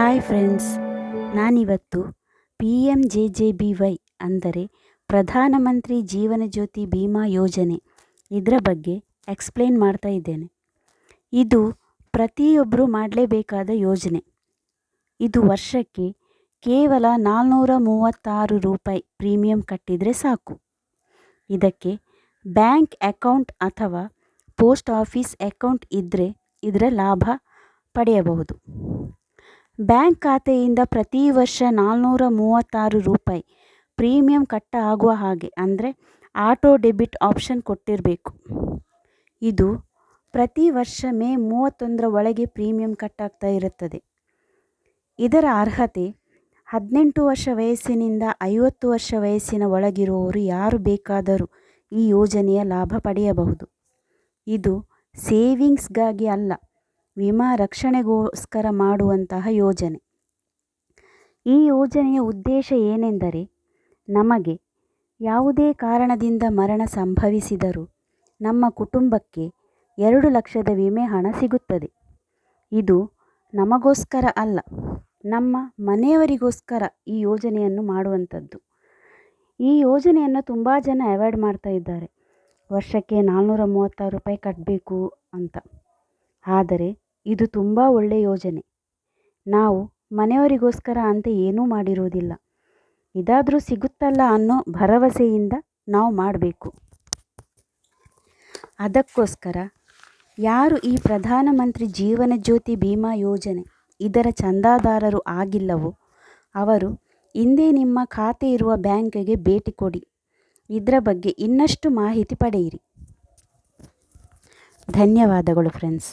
Hi friends ನಾನಿವತ್ತು P M J J B Y ಅಂದರೆ ಪ್ರಧಾನಮಂತ್ರಿ ಜೀವನ ಜ್ಯೋತಿ ಬಿಮಾ ಯೋಜನೆ ಇದರ ಬಗ್ಗೆ ಎಕ್ಸ್ಪ್ಲೇನ್ ಮಾಡ್ತಾ ಇದ್ದೇನೆ. ಇದು ಪ್ರತಿಯೊಬ್ಬರು ಮಾಡಲೇಬೇಕಾದ ಯೋಜನೆ. ಇದು ವರ್ಷಕ್ಕೆ ಕೇವಲ ನಾಲ್ನೂರ ಮೂವತ್ತಾರು ರೂಪಾಯಿ ಪ್ರೀಮಿಯಂ ಕಟ್ಟಿದರೆ ಸಾಕು. ಇದಕ್ಕೆ ಬ್ಯಾಂಕ್ ಅಕೌಂಟ್ ಅಥವಾ ಪೋಸ್ಟ್ ಆಫೀಸ್ ಅಕೌಂಟ್ ಇದ್ದರೆ ಇದರ ಲಾಭ ಪಡೆಯಬಹುದು. ಬ್ಯಾಂಕ್ ಖಾತೆಯಿಂದ ಪ್ರತಿ ವರ್ಷ ನಾಲ್ನೂರ ಮೂವತ್ತಾರು ರೂಪಾಯಿ ಪ್ರೀಮಿಯಂ ಕಟ್ಟ ಆಗುವ ಹಾಗೆ ಅಂದರೆ ಆಟೋ ಡೆಬಿಟ್ ಆಪ್ಷನ್ ಕೊಟ್ಟಿರಬೇಕು. ಇದು ಪ್ರತಿ ವರ್ಷ ಮೇ ಮೂವತ್ತೊಂದರ ಒಳಗೆ ಪ್ರೀಮಿಯಂ ಕಟ್ಟಾಗ್ತಾ ಇರುತ್ತದೆ. ಇದರ ಅರ್ಹತೆ ಹದಿನೆಂಟು ವರ್ಷ ವಯಸ್ಸಿನಿಂದ ಐವತ್ತು ವರ್ಷ ವಯಸ್ಸಿನ ಒಳಗಿರುವವರು ಯಾರು ಬೇಕಾದರೂ ಈ ಯೋಜನೆಯ ಲಾಭ ಪಡೆಯಬಹುದು. ಇದು ಸೇವಿಂಗ್ಸ್ಗಾಗಿ ಅಲ್ಲ ವಿಮಾ ರಕ್ಷಣೆಗೋಸ್ಕರ ಮಾಡುವಂತಹ ಯೋಜನೆ. ಈ ಯೋಜನೆಯ ಉದ್ದೇಶ ಏನೆಂದರೆ, ನಮಗೆ ಯಾವುದೇ ಕಾರಣದಿಂದ ಮರಣ ಸಂಭವಿಸಿದರೂ ನಮ್ಮ ಕುಟುಂಬಕ್ಕೆ ಎರಡು ಲಕ್ಷದ ವಿಮೆ ಹಣ ಸಿಗುತ್ತದೆ. ಇದು ನಮಗೋಸ್ಕರ ಅಲ್ಲ, ನಮ್ಮ ಮನೆಯವರಿಗೋಸ್ಕರ ಈ ಯೋಜನೆಯನ್ನು ಮಾಡುವಂಥದ್ದು. ಈ ಯೋಜನೆಯನ್ನು ತುಂಬ ಜನ ಅವಾಯ್ಡ್ ಮಾಡ್ತಾ ಇದ್ದಾರೆ. ವರ್ಷಕ್ಕೆ ನಾಲ್ನೂರ ಮೂವತ್ತಾರು ರೂಪಾಯಿ ಕಟ್ಟಬೇಕು ಅಂತ. ಆದರೆ ಇದು ತುಂಬ ಒಳ್ಳೆಯ ಯೋಜನೆ. ನಾವು ಮನೆಯವರಿಗೋಸ್ಕರ ಅಂತ ಏನೂ ಮಾಡಿರುವುದಿಲ್ಲ ಇದಾದರೂ ಸಿಗುತ್ತಲ್ಲ ಅನ್ನೋ ಭರವಸೆಯಿಂದ ನಾವು ಮಾಡಬೇಕು. ಅದಕ್ಕೋಸ್ಕರ ಯಾರು ಈ ಪ್ರಧಾನಮಂತ್ರಿ ಜೀವನ ಜ್ಯೋತಿ ಬಿಮಾ ಯೋಜನೆ ಇದರ ಚಂದಾದಾರರು ಆಗಿಲ್ಲವೋ, ಅವರು ಇಂದೇ ನಿಮ್ಮ ಖಾತೆ ಇರುವ ಬ್ಯಾಂಕ್ಗೆ ಭೇಟಿ ಕೊಡಿ. ಇದರ ಬಗ್ಗೆ ಇನ್ನಷ್ಟು ಮಾಹಿತಿ ಪಡೆಯಿರಿ. ಧನ್ಯವಾದಗಳು ಫ್ರೆಂಡ್ಸ್.